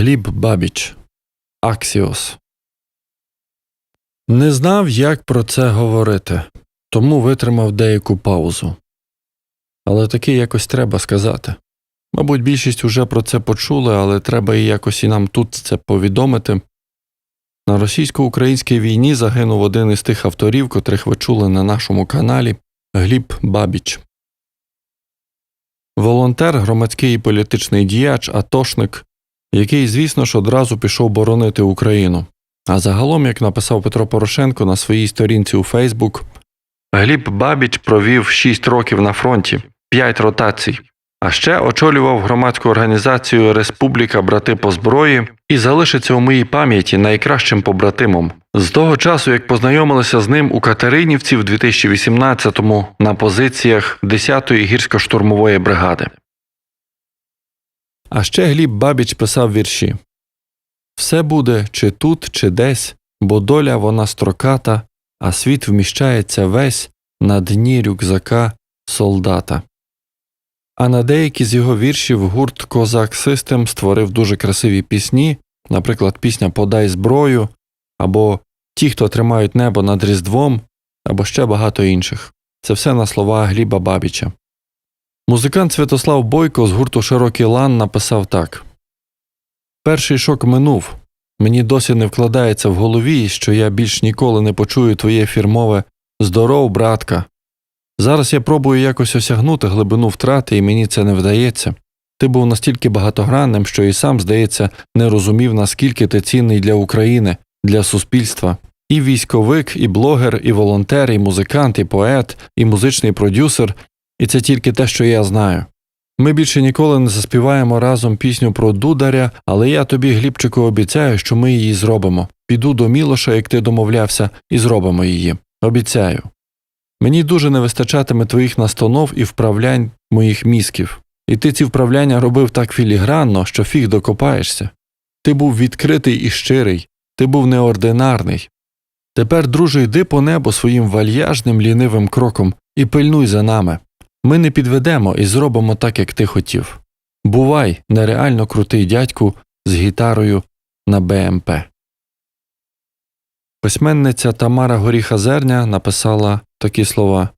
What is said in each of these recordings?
Гліб Бабіч Аксіос. Не знав, як про це говорити, тому витримав деяку паузу. Але таки якось треба сказати. Мабуть, більшість уже про це почули, але треба і якось і нам тут це повідомити. На російсько-українській війні загинув один із тих авторів, котрих ви чули на нашому каналі Гліб Бабіч. Волонтер, громадський і політичний діяч, атошник, який, звісно ж, одразу пішов боронити Україну. А загалом, як написав Петро Порошенко на своїй сторінці у Фейсбук, Гліб Бабіч провів 6 років на фронті, 5 ротацій, а ще очолював громадську організацію Республіка Брати по зброї і залишиться у моїй пам'яті найкращим побратимом. З того часу, як познайомилися з ним у Катеринівці в 2018-му на позиціях 10-ї гірсько-штурмової бригади. А ще Гліб Бабіч писав вірші Все буде чи тут, чи десь, бо доля вона строката, а світ вміщається весь на дні рюкзака солдата. А на деякі з його віршів гурт Козак Систем створив дуже красиві пісні, наприклад, пісня Подай зброю або Ті, хто тримають небо над Різдвом, або ще багато інших. Це все на слова Гліба Бабіча. Музикант Святослав Бойко з гурту Широкий лан написав так Перший шок минув. Мені досі не вкладається в голові, що я більш ніколи не почую твоє фірмове Здоров, братка. Зараз я пробую якось осягнути глибину втрати, і мені це не вдається. Ти був настільки багатогранним, що і сам, здається, не розумів, наскільки ти цінний для України, для суспільства. І військовик, і блогер, і волонтер, і музикант, і поет, і музичний продюсер, і це тільки те, що я знаю. Ми більше ніколи не заспіваємо разом пісню про дударя, але я тобі, Глібчику, обіцяю, що ми її зробимо. Піду до Мілоша, як ти домовлявся, і зробимо її. Обіцяю. Мені дуже не вистачатиме твоїх настанов і вправлянь моїх мізків. І ти ці вправляння робив так філігранно, що фіг докопаєшся. Ти був відкритий і щирий, ти був неординарний. Тепер, друже, йди по небу своїм вальяжним лінивим кроком і пильнуй за нами. Ми не підведемо і зробимо так, як ти хотів. Бувай, нереально крутий дядьку з гітарою на БМП. Письменниця Тамара Горіха Зерня написала такі слова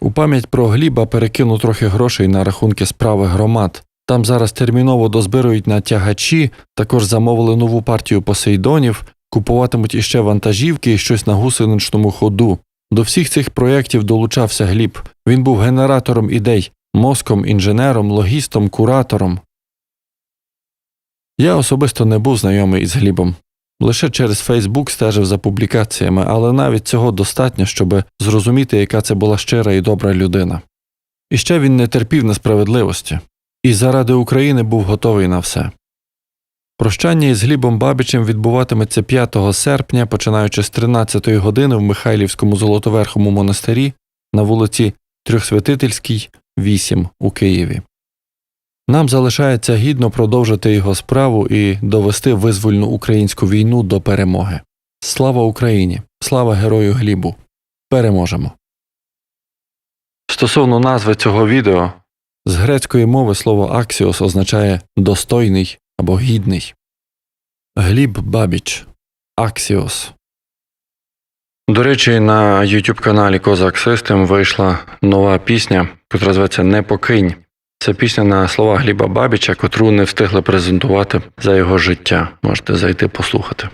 У пам'ять про Гліба перекину трохи грошей на рахунки справи громад. Там зараз терміново дозбирують на тягачі, також замовили нову партію посейдонів, купуватимуть іще вантажівки і щось на гусеничному ходу. До всіх цих проєктів долучався Гліб. Він був генератором ідей, мозком, інженером, логістом, куратором. Я особисто не був знайомий із Глібом. Лише через Фейсбук стежив за публікаціями, але навіть цього достатньо, щоб зрозуміти, яка це була щира і добра людина. І ще він не терпів несправедливості, і заради України був готовий на все. Прощання із Глібом Бабічем відбуватиметься 5 серпня, починаючи з 13 години в Михайлівському Золотоверхому монастирі на вулиці Трьохсвятительській, 8 у Києві. Нам залишається гідно продовжити його справу і довести визвольну українську війну до перемоги. Слава Україні! Слава герою Глібу! Переможемо! Стосовно назви цього відео, з грецької мови слово аксіос означає достойний або гідний. Гліб Бабіч Аксіос. До речі, на YouTube каналі Козак Систем вийшла нова пісня, котра зветься Не покинь. Це пісня на слова Гліба Бабіча, котру не встигли презентувати за його життя. Можете зайти послухати.